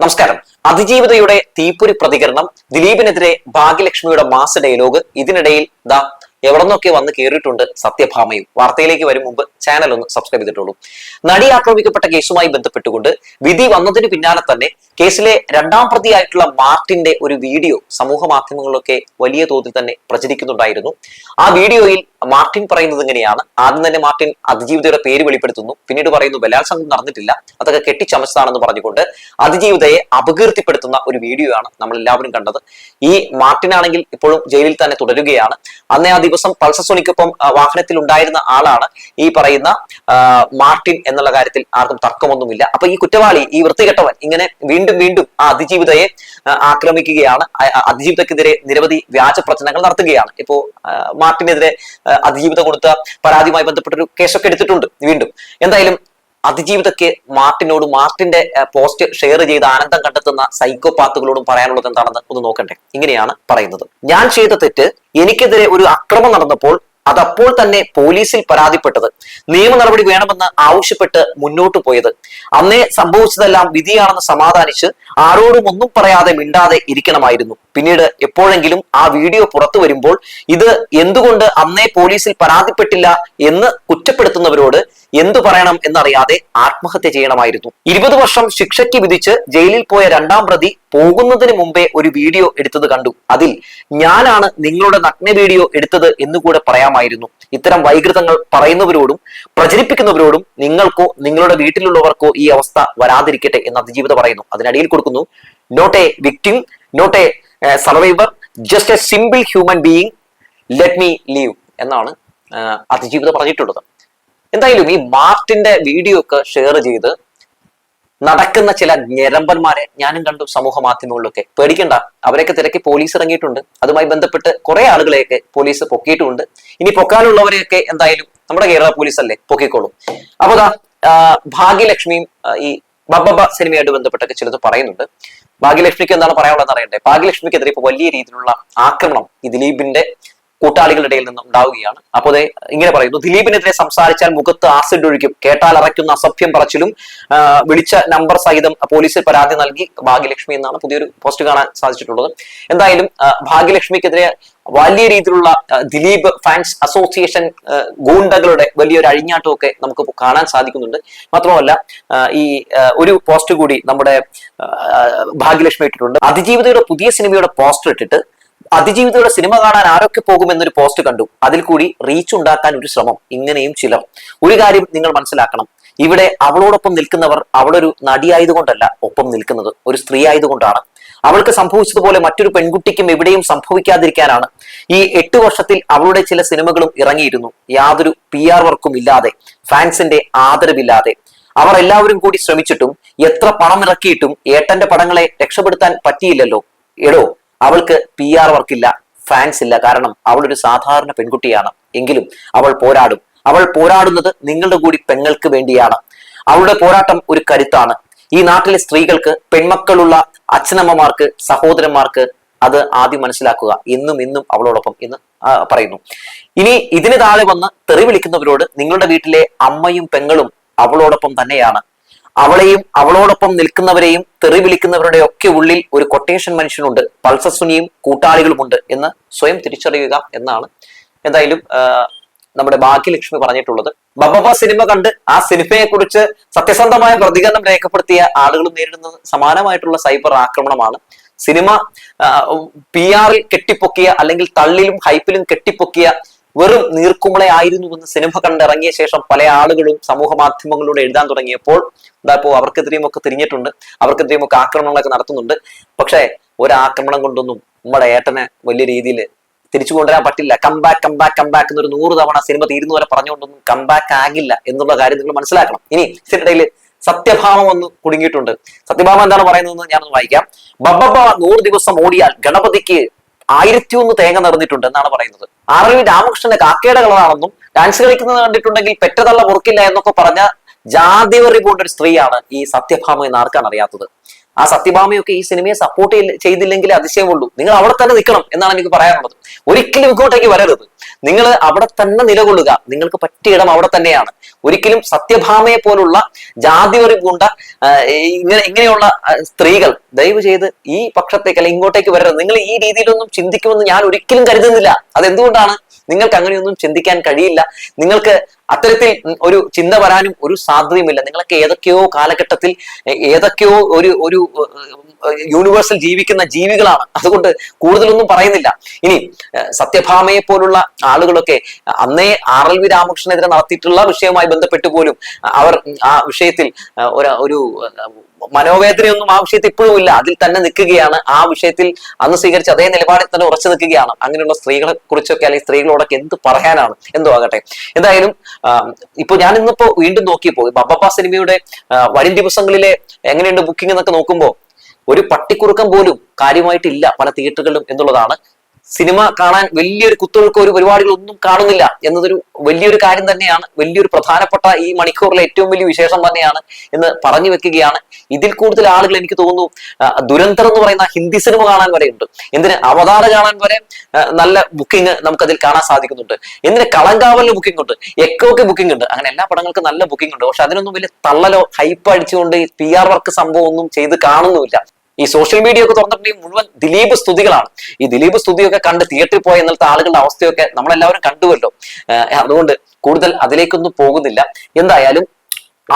നമസ്കാരം. അതിജീവിതയുടെ തീപ്പൊരി പ്രതികരണം ദിലീപിനെതിരെ ഭാഗ്യലക്ഷ്മിയുടെ മാസ് ഡയലോഗ് ഇതിനിടയിൽ ദാ എവിടെ നിന്നൊക്കെ വന്ന് കയറിയിട്ടുണ്ട് സത്യഭാമയും? വാർത്തയിലേക്ക് വരും മുമ്പ് ചാനൽ ഒന്ന് സബ്സ്ക്രൈബ് ചെയ്തിട്ടുള്ളൂ. നടി ആക്രമിക്കപ്പെട്ട കേസുമായി ബന്ധപ്പെട്ടുകൊണ്ട് വിധി വന്നതിന് പിന്നാലെ തന്നെ കേസിലെ രണ്ടാം പ്രതിയായിട്ടുള്ള മാർട്ടിന്റെ ഒരു വീഡിയോ സമൂഹ മാധ്യമങ്ങളിലൊക്കെ വലിയ തോതിൽ തന്നെ പ്രചരിക്കുന്നുണ്ടായിരുന്നു. ആ വീഡിയോയിൽ മാർട്ടിൻ പറയുന്നത് ഇങ്ങനെയാണ്. ആദ്യം തന്നെ മാർട്ടിൻ അതിജീവിതയുടെ പേര് വെളിപ്പെടുത്തുന്നു. പിന്നീട് പറയുന്നു ബലാത്സംഗം നടന്നിട്ടില്ല. അതൊക്കെ കെട്ടിച്ചമച്ചതാണെന്ന് പറഞ്ഞുകൊണ്ട് അതിജീവിതയെ അപകീർത്തിപ്പെടുത്തുന്ന ഒരു വീഡിയോ ആണ് നമ്മൾ എല്ലാവരും കണ്ടത്. ഈ മാർട്ടിൻ ആണെങ്കിൽ ഇപ്പോഴും ജയിലിൽ തന്നെ തുടരുകയാണ്. അന്നേ ആ പൾസസോണിക്കൊപ്പം സോണിക്കൊപ്പം വാഹനത്തിൽ ഉണ്ടായിരുന്ന ആളാണ് ഈ പറയുന്ന മാർട്ടിൻ എന്നുള്ള കാര്യത്തിൽ ആർക്കും തർക്കമൊന്നുമില്ല. അപ്പൊ ഈ കുറ്റവാളി ഈ വൃത്തികെട്ടവൻ ഇങ്ങനെ വീണ്ടും വീണ്ടും ആ അതിജീവിതയെ ആക്രമിക്കുകയാണ്. അതിജീവിതക്കെതിരെ നിരവധി വ്യാജ പ്രചനങ്ങൾ നടത്തുകയാണ്. ഇപ്പോ മാർട്ടിനെതിരെ അതിജീവിത കൊടുത്ത പരാതിയുമായി ബന്ധപ്പെട്ടൊരു കേസൊക്കെ എടുത്തിട്ടുണ്ട് വീണ്ടും. എന്തായാലും അതിജീവിതയ്ക്ക് മാർട്ടിനോടും മാർട്ടിന്റെ പോസ്റ്റ് ഷെയർ ചെയ്ത് ആനന്ദം കണ്ടെത്തുന്ന സൈക്കോപാത്തുകളോടും പറയാനുള്ളത് എന്താണെന്ന് ഒന്ന് നോക്കണ്ടേ? ഇങ്ങനെയാണ് പറയുന്നത്. ഞാൻ ചെയ്ത തെറ്റ് എനിക്കെതിരെ ഒരു അക്രമം നടന്നപ്പോൾ അതപ്പോൾ തന്നെ പോലീസിൽ പരാതിപ്പെട്ടത്. നിയമ നടപടി വേണമെന്ന് ആവശ്യപ്പെട്ട് മുന്നോട്ട് പോയത്. അന്നേ സംഭവിച്ചതെല്ലാം വിധിയാണെന്ന് സമാധാനിച്ച് ആരോടും ഒന്നും പറയാതെ മിണ്ടാതെ ഇരിക്കണമായിരുന്നു. പിന്നീട് എപ്പോഴെങ്കിലും ആ വീഡിയോ പുറത്തു വരുമ്പോൾ ഇത് എന്തുകൊണ്ട് അന്നേ പോലീസിൽ പരാതിപ്പെട്ടില്ല എന്ന് കുറ്റപ്പെടുത്തുന്നവരോട് എന്തു പറയണം എന്നറിയാതെ ആത്മഹത്യ ചെയ്യണമായിരുന്നു. ഇരുപത് വർഷം ശിക്ഷയ്ക്ക് വിധിച്ച് ജയിലിൽ പോയ രണ്ടാം പ്രതി പോകുന്നതിന് മുമ്പേ ഒരു വീഡിയോ എടുത്തത് കണ്ടു. അതിൽ ഞാനാണ് നിങ്ങളുടെ നഗ്ന വീഡിയോ എടുത്തത് എന്നുകൂടെ പറയാമായിരുന്നു. ഇത്തരം വൈകൃതങ്ങൾ പറയുന്നവരോടും പ്രചരിപ്പിക്കുന്നവരോടും നിങ്ങൾക്കോ നിങ്ങളുടെ വീട്ടിലുള്ളവർക്കോ ഈ അവസ്ഥ വരാതിരിക്കട്ടെ എന്ന് അതിജീവിത പറയുന്നു. അതിനടിയിൽ കൊടുക്കുന്നു not a victim not a survivor just a simple human being let me live എന്നാണ് അതിജീവിത പറഞ്ഞിട്ടുള്ളത്. എന്തായാലും ഈ മാർട്ടിന്റെ വീഡിയോ ഒക്കെ ഷെയർ ചെയ്ത് നടക്കുന്ന ചില ഞരമ്പന്മാരെ ഞാനും കണ്ടു സമൂഹ മാധ്യമങ്ങളിലൊക്കെ. പേടിക്കണ്ട. അവരെയൊക്കെ തിരക്കി പോലീസ് ഇറങ്ങിയിട്ടുണ്ട്. അതുമായി ബന്ധപ്പെട്ട് കുറെ ആളുകളെയൊക്കെ പോലീസ് പൊക്കിയിട്ടുമുണ്ട് ഇനി പൊക്കാനുള്ളവരെയൊക്കെ എന്തായാലും നമ്മുടെ കേരള പോലീസ് അല്ലേ? പൊക്കിക്കോളും. അപ്പൊ ഭാഗ്യലക്ഷ്മിയും ഈ ബബബ സിനിമയായിട്ട് ബന്ധപ്പെട്ടൊക്കെ ചിലത് പറയുന്നുണ്ട്. ഭാഗ്യലക്ഷ്മിക്ക് എന്താണ് പറയാനുള്ളതെന്ന് അറിയണ്ടേ? ഭാഗ്യലക്ഷ്മിക്കെതിരെ ഇപ്പൊ വലിയ രീതിയിലുള്ള ആക്രമണം ഈ ദിലീപിന്റെ കൂട്ടാളികളുടെ ഇടയിൽ നിന്ന് ഉണ്ടാവുകയാണ്. അപ്പോൾ ഇങ്ങനെ പറയുന്നു ദിലീപിനെതിരെ സംസാരിച്ചാൽ മുഖത്ത് ആസിഡ് ഒഴിക്കും. കേട്ടാൽ അറയ്ക്കുന്ന അസഭ്യം പറച്ചിലും വിളിച്ച നമ്പർ സഹിതം പോലീസിൽ പരാതി നൽകി ഭാഗ്യലക്ഷ്മി എന്നാണ് പുതിയൊരു പോസ്റ്റ് കാണാൻ സാധിച്ചിട്ടുള്ളത്. എന്തായാലും ഭാഗ്യലക്ഷ്മിക്കെതിരെ വലിയ രീതിയിലുള്ള ദിലീപ് ഫാൻസ് അസോസിയേഷൻ ഗൂണ്ടകളുടെ വലിയൊരു അഴിഞ്ഞാട്ടമൊക്കെ നമുക്ക് കാണാൻ സാധിക്കുന്നുണ്ട്. മാത്രമല്ല ഈ ഒരു പോസ്റ്റ് കൂടി നമ്മുടെ ഭാഗ്യലക്ഷ്മി ഇട്ടിട്ടുണ്ട്. അതിജീവിതയുടെ പുതിയ സിനിമയുടെ പോസ്റ്റർ ഇട്ടിട്ട് അതിജീവിതയുടെ സിനിമ കാണാൻ ആരൊക്കെ പോകുമെന്നൊരു പോസ്റ്റ് കണ്ടു. അതിൽ കൂടി റീച്ച് ഉണ്ടാക്കാൻ ഒരു ശ്രമം ഇങ്ങനെയും ചിലർ. ഒരു കാര്യം നിങ്ങൾ മനസ്സിലാക്കണം. ഇവിടെ അവളോടൊപ്പം നിൽക്കുന്നവർ അവളൊരു നടിയായതുകൊണ്ടല്ല ഒപ്പം നിൽക്കുന്നത് ഒരു സ്ത്രീ ആയതുകൊണ്ടാണ് അവൾക്ക് സംഭവിച്ചതുപോലെ മറ്റൊരു പെൺകുട്ടിക്കും എവിടെയും സംഭവിക്കാതിരിക്കാനാണ്. ഈ എട്ട് വർഷത്തിൽ അവളുടെ ചില സിനിമകളും ഇറങ്ങിയിരുന്നു. യാതൊരു പി ആർ വർക്കും ഇല്ലാതെ ഫാൻസിന്റെ ആദരവില്ലാതെ. അവർ എല്ലാവരും കൂടി ശ്രമിച്ചിട്ടും എത്ര പണം ഇറക്കിയിട്ടും ഏട്ടന്റെ പടങ്ങളെ രക്ഷപ്പെടുത്താൻ പറ്റിയില്ലല്ലോ. എടോ അവൾക്ക് പി ആർ വർക്കില്ല ഫാൻസ് ഇല്ല. കാരണം അവൾ ഒരു സാധാരണ പെൺകുട്ടിയാണ്. എങ്കിലും അവൾ പോരാടും. അവൾ പോരാടുന്നത് നിങ്ങളുടെ കൂടി പെങ്ങൾക്ക് വേണ്ടിയാണ്. അവളുടെ പോരാട്ടം ഒരു കരുത്താണ്. ഈ നാട്ടിലെ സ്ത്രീകൾക്ക് പെൺമക്കളുള്ള അച്ഛനമ്മമാർക്ക് സഹോദരന്മാർക്ക് അത് ആദ്യം മനസ്സിലാക്കുക. എന്നും ഇന്നും അവളോടൊപ്പം എന്ന് പറയുന്നു. ഇനി ഇതിന് താഴെ വന്ന് തെറി വിളിക്കുന്നവരോട് നിങ്ങളുടെ വീട്ടിലെ അമ്മയും പെങ്ങളും അവളോടൊപ്പം തന്നെയാണ്. അവളെയും അവളോടൊപ്പം നിൽക്കുന്നവരെയും തെറി വിളിക്കുന്നവരുടെ ഒക്കെ ഉള്ളിൽ ഒരു കൊട്ടേഷൻ മനുഷ്യനുണ്ട്. പൾസസുനിയും കൂട്ടാളികളുമുണ്ട് എന്ന് സ്വയം തിരിച്ചറിയുക എന്നാണ് എന്തായാലും നമ്മുടെ ഭാഗ്യലക്ഷ്മി പറഞ്ഞിട്ടുള്ളത്. ബബബ സിനിമ കണ്ട് ആ സിനിമയെ കുറിച്ച് സത്യസന്ധമായ പ്രതികരണം രേഖപ്പെടുത്തിയ ആളുകൾ നേരിടുന്നത് സമാനമായിട്ടുള്ള സൈബർ ആക്രമണമാണ്. സിനിമ പി ആറിൽ കെട്ടിപ്പൊക്കിയ അല്ലെങ്കിൽ തള്ളിലും ഹൈപ്പിലും കെട്ടിപ്പൊക്കിയ വെറും നീർക്കുമളെ ആയിരുന്നുവെന്ന് സിനിമ കണ്ടിറങ്ങിയ ശേഷം പല ആളുകളും സമൂഹ മാധ്യമങ്ങളിലൂടെ എഴുതാൻ തുടങ്ങിയപ്പോൾ ഇതാ ഇപ്പോ അവർക്കെതിരെയും ഒക്കെ തിരിഞ്ഞിട്ടുണ്ട്. അവർക്കെതിരെയും ഒക്കെ ആക്രമണങ്ങളൊക്കെ നടത്തുന്നുണ്ട്. പക്ഷേ ഒരാക്രമണം കൊണ്ടൊന്നും നമ്മുടെ ഏട്ടനെ വലിയ രീതിയിൽ തിരിച്ചു കൊണ്ടുവരാൻ പറ്റില്ല. കംബാക്ക് കംബാക്ക് കംബാക്ക് എന്നൊരു നൂറ് തവണ സിനിമ തീരുന്ന വരെ പറഞ്ഞുകൊണ്ടൊന്നും കംബാക്ക് ആകില്ല എന്നുള്ള കാര്യം നിങ്ങൾ മനസ്സിലാക്കണം. ഇനി ഇതിനിടയിൽ സത്യഭാമം ഒന്ന് കുടുങ്ങിയിട്ടുണ്ട്. സത്യഭാമ എന്താണ് പറയുന്നതെന്ന് ഞാനൊന്ന് വായിക്കാം. ബബ്ബ നൂറ് ദിവസം ഓടിയാൽ ഗണപതിക്ക് ആയിരത്തി ഒന്ന് തേങ്ങ നിറഞ്ഞിട്ടുണ്ട് എന്നാണ് പറയുന്നത്. ആറവി രാമകൃഷ്ണന്റെ കാക്കയുടെ കളറാണെന്നും ഡാൻസ് കളിക്കുന്നത് കണ്ടിട്ടുണ്ടെങ്കിൽ പെറ്റതള്ള പൊറുക്കില്ല എന്നൊക്കെ പറഞ്ഞ ജാതിവറി പോണ്ട ഒരു സ്ത്രീയാണ് ഈ സത്യഭാമ എന്ന് ആർക്കാണ് അറിയാത്തത്? ആ സത്യഭാമയൊക്കെ ഈ സിനിമയെ സപ്പോർട്ട് ചെയ്തില്ലെങ്കിൽ അതിശയമുള്ളൂ. നിങ്ങൾ അവിടെ തന്നെ നിൽക്കണം എന്നാണ് എനിക്ക് പറയാനുള്ളത്. ഒരിക്കലും ഇങ്ങോട്ടേക്ക് വരരുത്. നിങ്ങൾ അവിടെ തന്നെ നിലകൊള്ളുക. നിങ്ങൾക്ക് പറ്റിയ ഇടം അവിടെ തന്നെയാണ്. ഒരിക്കലും സത്യഭാമയെ പോലുള്ള ജാതിവറി പൂണ്ട ആ, ഇങ്ങനെ ഇങ്ങനെയുള്ള സ്ത്രീകൾ ദയവ് ചെയ്ത് ഈ പക്ഷത്തേക്ക് അല്ലെങ്കിൽ ഇങ്ങോട്ടേക്ക് വരരുത്. നിങ്ങൾ ഈ രീതിയിലൊന്നും ചിന്തിക്കുമെന്ന് ഞാൻ ഒരിക്കലും കരുതുന്നില്ല. അതെന്തുകൊണ്ടാണ്? നിങ്ങൾക്ക് അങ്ങനെയൊന്നും ചിന്തിക്കാൻ കഴിയില്ല. നിങ്ങൾക്ക് അത്തരത്തിൽ ഒരു ചിന്ത വരാനും ഒരു സാധ്യതയുമില്ല. നിങ്ങളൊക്കെ ഏതൊക്കെയോ കാലഘട്ടത്തിൽ ഏതൊക്കെയോ ഒരു ഒരു യൂണിവേഴ്സൽ ജീവിക്കുന്ന ജീവികളാണ്. അതുകൊണ്ട് കൂടുതലൊന്നും പറയുന്നില്ല. ഇനി സത്യഭാമയെ പോലുള്ള ആളുകളൊക്കെ അന്നേ ആർ എൽ വി രാമകൃഷ്ണനെതിരെ നടത്തിയിട്ടുള്ള വിഷയവുമായി ബന്ധപ്പെട്ട് പോലും അവർ ആ വിഷയത്തിൽ ഒരു ഒരു മനോവേദനയൊന്നും ആ വിഷയത്തിൽ ഇപ്പോഴും ഇല്ല. അതിൽ തന്നെ നിൽക്കുകയാണ്. ആ വിഷയത്തിൽ അന്ന് സ്വീകരിച്ച അതേ നിലപാടിൽ തന്നെ ഉറച്ചു നിൽക്കുകയാണ്. അങ്ങനെയുള്ള സ്ത്രീകളെ കുറിച്ചൊക്കെ അല്ലെങ്കിൽ സ്ത്രീകളോടൊക്കെ എന്ത് പറയാനാണ്? എന്തോ ആകട്ടെ. എന്തായാലും ഇപ്പൊ ഞാൻ ഇന്നിപ്പോ വീണ്ടും നോക്കിയപ്പോ ബബ്ബപ്പ സിനിമയുടെ വരും ദിവസങ്ങളിലെ എങ്ങനെയുണ്ട് ബുക്കിംഗ് എന്നൊക്കെ നോക്കുമ്പോ ഒരു പട്ടിക്കുറുക്കം പോലും കാര്യമായിട്ടില്ല പല തിയേറ്ററുകളിലും എന്നുള്ളതാണ്. സിനിമ കാണാൻ വലിയൊരു കുത്തൊഴുക്കോ ഒരു പരിപാടികളൊന്നും കാണുന്നില്ല എന്നതൊരു വലിയൊരു കാര്യം തന്നെയാണ്. വലിയൊരു പ്രധാനപ്പെട്ട ഈ മണിക്കൂറിലെ ഏറ്റവും വലിയ വിശേഷം തന്നെയാണ് എന്ന് പറഞ്ഞു വെക്കുകയാണ്. ഇതിൽ കൂടുതൽ ആളുകൾ എനിക്ക് തോന്നുന്നു ദുരന്തം എന്ന് പറയുന്ന ഹിന്ദി സിനിമ കാണാൻ വരെ ഉണ്ട് എന്തിന് അവതാര കാണാൻ വരെ നല്ല ബുക്കിംഗ് നമുക്കതിൽ കാണാൻ സാധിക്കുന്നുണ്ട്. എന്തിന് കളങ്കാവലിന് ബുക്കിംഗ് ഉണ്ട് എക്കോക്ക് ബുക്കിംഗ് ഉണ്ട്. അങ്ങനെ എല്ലാ പടങ്ങൾക്കും നല്ല ബുക്കിംഗ് ഉണ്ട്. പക്ഷെ അതിനൊന്നും വലിയ തള്ളലോ ഹൈപ്പ് അടിച്ചുകൊണ്ട് പി ആർ വർക്ക് സംഭവം ഒന്നും ചെയ്ത് കാണുന്നുമില്ല. ഈ സോഷ്യൽ മീഡിയ ഒക്കെ തുറന്നിട്ടുണ്ടെങ്കിൽ മുഴുവൻ ദിലീപ് സ്തുതികളാണ്. ഈ ദിലീപ് സ്തുതിയൊക്കെ കണ്ട് തിയേറ്ററിൽ പോയ എന്നുള്ള ആളുകളുടെ അവസ്ഥയൊക്കെ നമ്മളെല്ലാവരും കണ്ടുവല്ലോ. അതുകൊണ്ട് കൂടുതൽ അതിലേക്കൊന്നും പോകുന്നില്ല. എന്തായാലും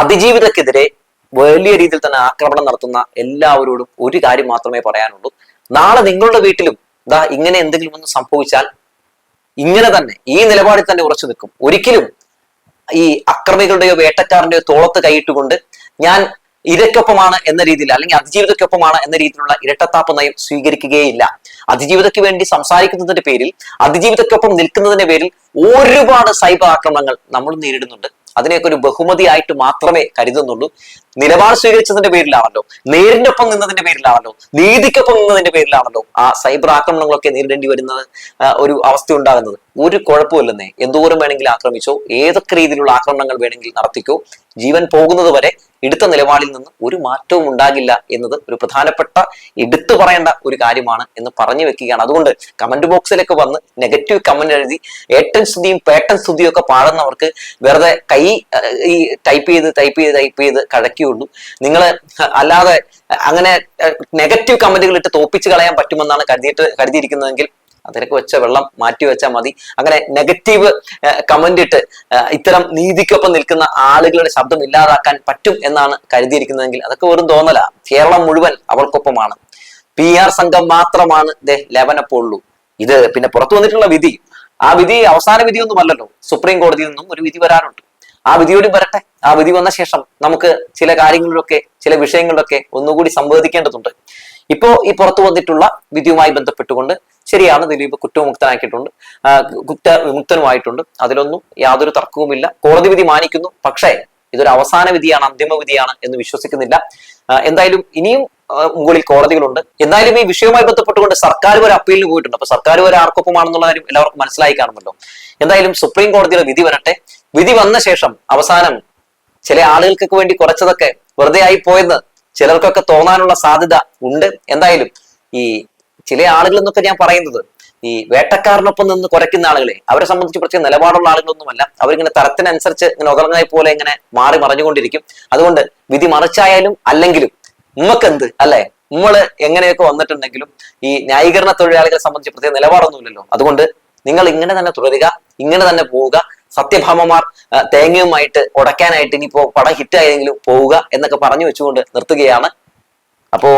അതിജീവിതക്കെതിരെ വലിയ രീതിയിൽ തന്നെ ആക്രമണം നടത്തുന്ന എല്ലാവരോടും ഒരു കാര്യം മാത്രമേ പറയാനുള്ളൂ. നാളെ നിങ്ങളുടെ വീട്ടിലും ദാ ഇങ്ങനെ എന്തെങ്കിലും ഒന്ന് സംഭവിച്ചാൽ ഇങ്ങനെ തന്നെ ഈ നിലപാടിൽ തന്നെ ഉറച്ചു നിൽക്കും. ഒരിക്കലും ഈ അക്രമികളുടെയോ വേട്ടക്കാരന്റെയോ തോളത്ത് കൈയിട്ടുകൊണ്ട് ഞാൻ ഇരയ്ക്കൊപ്പമാണ് എന്ന രീതിയിൽ അല്ലെങ്കിൽ അതിജീവിതയ്ക്കൊപ്പമാണ് എന്ന രീതിയിലുള്ള ഇരട്ടത്താപ്പ് നയം സ്വീകരിക്കുകയില്ല. അതിജീവിതയ്ക്ക് വേണ്ടി സംസാരിക്കുന്നതിന്റെ പേരിൽ അതിജീവിതക്കൊപ്പം നിൽക്കുന്നതിന്റെ പേരിൽ ഒരുപാട് സൈബർ ആക്രമണങ്ങൾ നമ്മൾ നേരിടുന്നുണ്ട്. അതിനെയൊക്കെ ഒരു ബഹുമതിയായിട്ട് മാത്രമേ കരുതുന്നുള്ളൂ. നിലപാട് സ്വീകരിച്ചതിന്റെ പേരിലാണല്ലോ നേരിന്റെ ഒപ്പം നിന്നതിന്റെ പേരിലാണല്ലോ നീതിക്കൊപ്പം നിന്നതിന്റെ പേരിലാണല്ലോ ആ സൈബർ ആക്രമണങ്ങളൊക്കെ നേരിടേണ്ടി വരുന്ന ഒരു അവസ്ഥ ഉണ്ടാകുന്നത്. ഒരു കുഴപ്പമില്ലെന്നേ. എന്തോരം വേണമെങ്കിൽ ആക്രമിച്ചോ ഏതൊക്കെ രീതിയിലുള്ള ആക്രമണങ്ങൾ വേണമെങ്കിൽ നടത്തിക്കോ. ജീവൻ പോകുന്നത് വരെ എടുത്ത നിലപാടിൽ നിന്ന് ഒരു മാറ്റവും ഉണ്ടാകില്ല എന്നത് ഒരു പ്രധാനപ്പെട്ട എടുത്തു പറയേണ്ട ഒരു കാര്യമാണ് എന്ന് പറഞ്ഞു വെക്കുകയാണ്. അതുകൊണ്ട് കമന്റ് ബോക്സിലൊക്കെ വന്ന് നെഗറ്റീവ് കമന്റ് എഴുതി ഏട്ടൻ സ്തുതിയും പേട്ടൻ സ്തുതിയും ഒക്കെ പാടുന്നവർക്ക് വെറുതെ കൈ ഈ ടൈപ്പ് ചെയ്ത് ടൈപ്പ് ചെയ്ത് ടൈപ്പ് ചെയ്ത് കഴക്കിയുള്ളൂ നിങ്ങൾ അല്ലാതെ അങ്ങനെ നെഗറ്റീവ് കമന്റുകൾ ഇട്ട് തോപ്പിച്ച് കളയാൻ പറ്റുമെന്നാണ് കരുതിയിട്ട് കരുതിയിരിക്കുന്നതെങ്കിൽ അതിനൊക്കെ വെച്ച വെള്ളം മാറ്റി വെച്ചാൽ മതി. അങ്ങനെ നെഗറ്റീവ് കമന്റ് ഇട്ട് ഇത്തരം നീതിക്കൊപ്പം നിൽക്കുന്ന ആളുകളുടെ ശബ്ദം ഇല്ലാതാക്കാൻ പറ്റും എന്നാണ് കരുതിയിരിക്കുന്നതെങ്കിൽ അതൊക്കെ വെറും തോന്നല. കേരളം മുഴുവൻ അവൾക്കൊപ്പമാണ്. പി ആർ സംഘം മാത്രമാണ് ദേ ലെവനപ്പോള്ളൂ ഇത് പിന്നെ പുറത്തു വന്നിട്ടുള്ള വിധി. ആ വിധി അവസാന വിധിയൊന്നുമല്ലല്ലോ. സുപ്രീം കോടതിയിൽ നിന്നും ഒരു വിധി വരാനുണ്ട്. ആ വിധിയോട് വരട്ടെ. ആ വിധി വന്ന ശേഷം നമുക്ക് ചില കാര്യങ്ങളിലൊക്കെ ചില വിഷയങ്ങളിലൊക്കെ ഒന്നുകൂടി സംവദിക്കേണ്ടതുണ്ട്. ഇപ്പോ ഈ പുറത്തു വന്നിട്ടുള്ള വിധിയുമായി ബന്ധപ്പെട്ടുകൊണ്ട് ശരിയാണ്. ദിലീപ് കുറ്റവിമുക്തനാക്കിയിട്ടുണ്ട്. കുറ്റ വിമുക്തനുമായിട്ടുണ്ട്. അതിലൊന്നും യാതൊരു തർക്കവുമില്ല. കോടതി വിധി മാനിക്കുന്നു. പക്ഷേ ഇതൊരു അവസാന വിധിയാണ് അന്തിമ വിധിയാണ് എന്ന് വിശ്വസിക്കുന്നില്ല. എന്തായാലും ഇനിയും മുകളിൽ കോടതികളുണ്ട്. എന്തായാലും ഈ വിഷയവുമായി ബന്ധപ്പെട്ടുകൊണ്ട് സർക്കാർ ഒരു അപ്പീലിന് പോയിട്ടുണ്ട്. അപ്പൊ സർക്കാർ ഒരു ആർക്കൊപ്പമാണെന്നുള്ള കാര്യം എല്ലാവർക്കും മനസ്സിലായി കാണുമല്ലോ. എന്തായാലും സുപ്രീം കോടതിയുടെ വിധി വരട്ടെ. വിധി വന്ന ശേഷം അവസാനം ചില ആളുകൾക്കൊക്കെ വേണ്ടി കുറച്ചതൊക്കെ വെറുതെ ആയി പോയെന്ന് ചിലർക്കൊക്കെ തോന്നാനുള്ള സാധ്യത ഉണ്ട്. എന്തായാലും ഈ ചില ആളുകൾ എന്നൊക്കെ ഞാൻ പറയുന്നത് ഈ വേട്ടക്കാരനൊപ്പം നിന്ന് കുറയ്ക്കുന്ന ആളുകളെ അവരെ സംബന്ധിച്ച് പ്രത്യേക നിലപാടുള്ള ആളുകളൊന്നുമല്ല. അവരിങ്ങനെ തരത്തിനനുസരിച്ച് ഇങ്ങനെ ഉതർങ്ങായി പോലെ ഇങ്ങനെ മാറി മറിഞ്ഞുകൊണ്ടിരിക്കും. അതുകൊണ്ട് വിധി മറിച്ചായാലും അല്ലെങ്കിലും ഉമ്മക്കെന്ത് അല്ലെ? നമ്മൾ എങ്ങനെയൊക്കെ വന്നിട്ടുണ്ടെങ്കിലും ഈ ന്യായീകരണ തൊഴിലാളികളെ സംബന്ധിച്ച് പ്രത്യേക നിലപാടൊന്നുമില്ലല്ലോ. അതുകൊണ്ട് നിങ്ങൾ ഇങ്ങനെ തന്നെ തുടരുക ഇങ്ങനെ തന്നെ പോവുക സത്യഭാമമാർ തേങ്ങയുമായിട്ട് ഉടയ്ക്കാനായിട്ട് ഇനിയിപ്പോ പടം ഹിറ്റായെങ്കിലും പോവുക എന്നൊക്കെ പറഞ്ഞു വെച്ചുകൊണ്ട് നിർത്തുകയാണ്. അപ്പോ